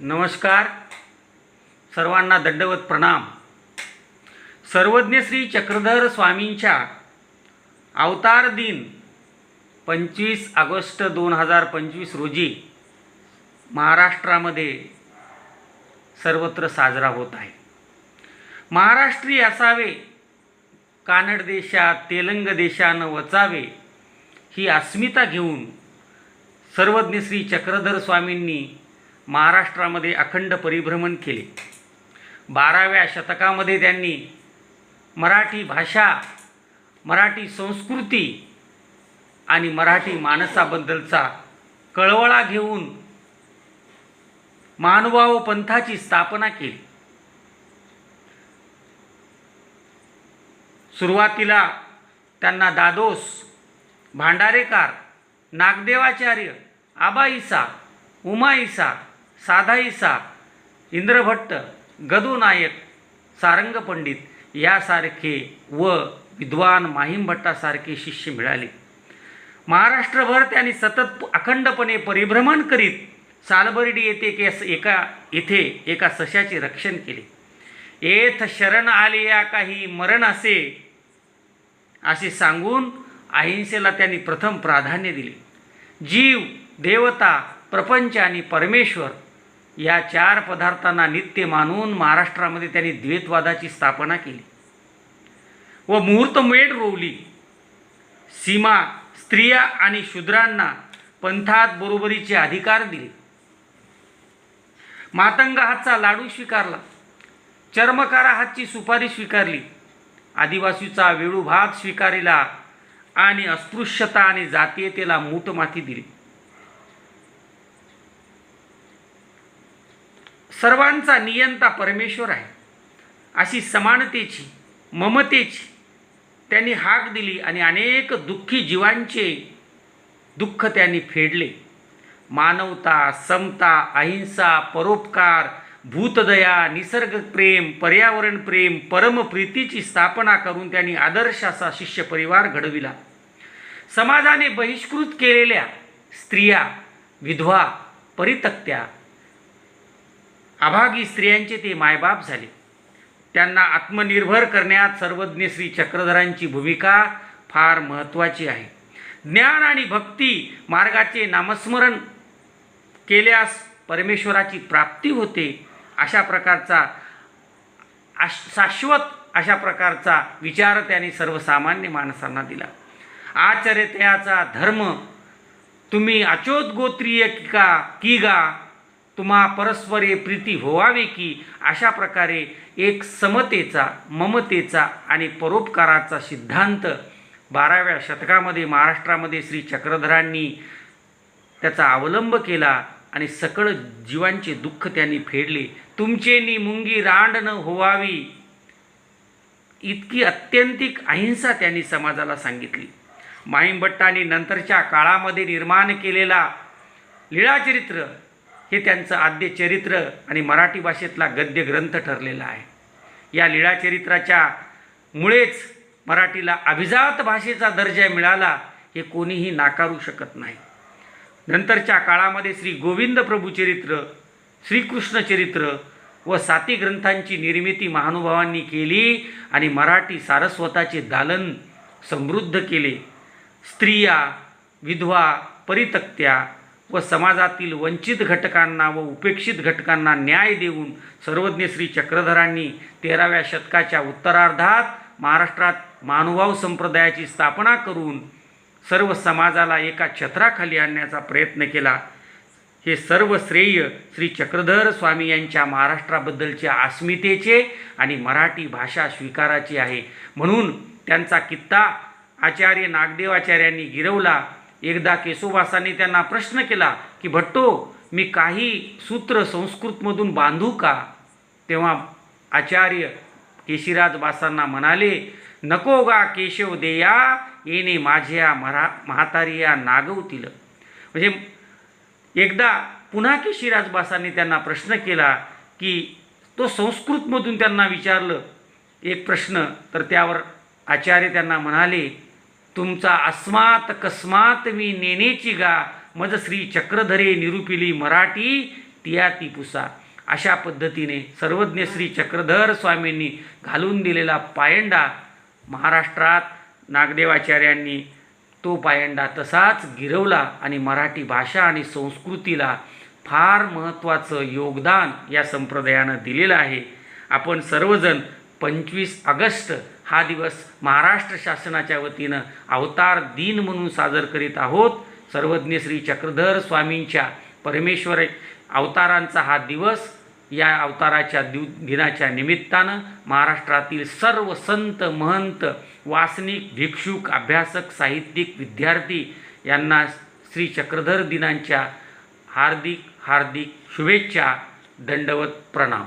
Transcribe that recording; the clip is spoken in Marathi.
नमस्कार. सर्वांना दंडवत प्रणाम. सर्वज्ञ श्री चक्रधर स्वामींच्या अवतार दिन पंचवीस ऑगस्ट दोन हजार पंचवीस रोजी महाराष्ट्रामध्ये सर्वत्र साजरा होत आहे. महाराष्ट्री असावे कानड देशात तेलंग देशानं वचावे ही अस्मिता घेऊन सर्वज्ञ श्री चक्रधर स्वामींनी महाराष्ट्रामध्ये अखंड परिभ्रमण केले. बाराव्या शतकामध्ये त्यांनी मराठी भाषा मराठी संस्कृती आणि मराठी माणसाबद्दलचा कळवळा घेऊन महानुभाव पंथाची स्थापना केली. सुरुवातीला त्यांना दादोस भांडारेकार नागदेवाचार्य आबाईसा उमाईसा साधा इसा इंद्रभट्ट गदू नायक सारंग पंडित यासारखे व विद्वान माहीम भट्टासारखे शिष्य मिळाले. महाराष्ट्रभर त्यांनी सतत अखंडपणे परिभ्रमण करीत सालबर्डी येथे केस एका येथे एका सशाचे रक्षण केले. येथ शरण आले या काही मरण असे असे सांगून अहिंसेला त्यांनी प्रथम प्राधान्य दिले. जीव देवता प्रपंच आणि परमेश्वर या चार पदार्थांना नित्य मानून महाराष्ट्रामध्ये त्यांनी द्वैतवादाची स्थापना केली. व मुहूर्तमेढ रोवली. सीमा स्त्रिया आणि शूद्रांना पंथात बरोबरीचे अधिकार दिले. मातंग हातचा लाडू स्वीकारला. चर्मकारा हातची सुपारी स्वीकारली. आदिवासीचा वेळू भात स्वीकारिला आणि अस्पृश्यता आणि जातीयतेला मूठमाथी दिली. सर्वांचा नियंता परमेश्वर आहे. अशी समानतेची ममतेची त्यांनी हाक दिली आणि अनेक दुःखी जीवांचे दुःख त्यांनी फेडले. मानवता समता अहिंसा परोपकार भूतदया निसर्गप्रेम पर्यावरण प्रेम परमप्रीतीची स्थापना करून त्यांनी आदर्श असा शिष्य परिवार घडविला. समाजाने बहिष्कृत केलेल्या स्त्रिया विधवा परितक्त्या अभागी स्त्रियांचे ते मायबाप झाले. त्यांना आत्मनिर्भर करण्यात सर्वज्ञ श्री चक्रधरांची भूमिका फार महत्त्वाची आहे. ज्ञान आणि भक्ती मार्गाचे नामस्मरण केल्यास परमेश्वराची प्राप्ती होते अशा प्रकारचा आश शाश्वत अशा प्रकारचा विचार त्यांनी सर्वसामान्य माणसांना दिला. आचर्यतयाचा धर्म तुम्ही अचोत गोत्रीय की का की गा? तुम्हा परस्परे प्रीती व्हावी की अशा प्रकारे एक समतेचा ममतेचा आणि परोपकाराचा सिद्धांत बाराव्या शतकामध्ये महाराष्ट्रामध्ये श्री चक्रधरांनी त्याचा अवलंब केला आणि सकळ जीवांचे दुःख त्यांनी फेडले. तुमचे नी मुंगी रांड न होवावी इतकी अत्यंतिक अहिंसा त्यांनी समाजाला सांगितली. माहीमभट्टांनी नंतरच्या काळामध्ये निर्माण केलेला लीळाचरित्र हे त्यांचं आद्य चरित्र आणि मराठी भाषेतला गद्य ग्रंथ ठरलेला आहे. या लीळाचरित्राच्या मुळेच मराठीला अभिजात भाषेचा दर्जा मिळाला हे कोणीही नाकारू शकत नाही. नंतरच्या काळामध्ये श्री गोविंद प्रभूचरित्र श्रीकृष्ण चरित्र व साती ग्रंथांची निर्मिती महानुभावांनी केली आणि मराठी सारस्वताचे दालन समृद्ध केले. स्त्रिया विधवा परितक्त्या व समाजातील वंचित घटकांना व उपेक्षित घटकांना न्याय देऊन सर्वज्ञ श्री चक्रधरांनी तेराव्या शतकाच्या उत्तरार्धात महाराष्ट्रात मानुभाव संप्रदायाची स्थापना करून सर्व समाजाला एका छत्राखाली आणण्याचा प्रयत्न केला. हे सर्व श्रेय श्री चक्रधर स्वामी यांच्या महाराष्ट्राबद्दलच्या अस्मितेचे आणि मराठी भाषा स्वीकाराची आहे. म्हणून त्यांचा कित्ता आचार्य नागदेवाचार्यांनी गिरवला एकदा केशोबासांनी त्यांना प्रश्न केला की भट्टो मी काही सूत्र संस्कृतमधून बांधू का? तेव्हा आचार्य केशिराज बासांना म्हणाले नको गा केशव देया येणे माझ्या मरा म्हातारिया नागवतील. म्हणजे एकदा पुन्हा केशिराज बासांनी त्यांना प्रश्न केला की तो संस्कृतमधून त्यांना विचारलं एक प्रश्न तर त्यावर आचार्य त्यांना म्हणाले तुमचा अस्मात कस्मात मी नेनेची गा. मज श्री चक्रधरे निरुपिली मराठी तिया ती पुसा. अशा पद्धतीने सर्वज्ञ श्री चक्रधर स्वामींनी घालून दिलेला पायंडा महाराष्ट्रात नागदेवाचार्यांनी तो पायंडा तसाच गिरवला आणि मराठी भाषा आणि संस्कृतीला फार महत्त्वाचं योगदान या संप्रदायानं दिलेलं आहे. आपण सर्वजण पंचवीस ऑगस्ट हा दिवस महाराष्ट्र शासनाच्या वतीनं अवतार दिन म्हणून साजर करीत आहोत. सर्वज्ञ श्री चक्रधर स्वामींच्या परमेश्वर अवतारांचा हा दिवस या अवताराच्या दिव दिनाच्या निमित्तानं महाराष्ट्रातील सर्व संत महंत वासनिक भिक्षुक अभ्यासक साहित्यिक विद्यार्थी यांना श्री चक्रधर दिनांच्या हार्दिक हार्दिक शुभेच्छा दंडवत प्रणाम.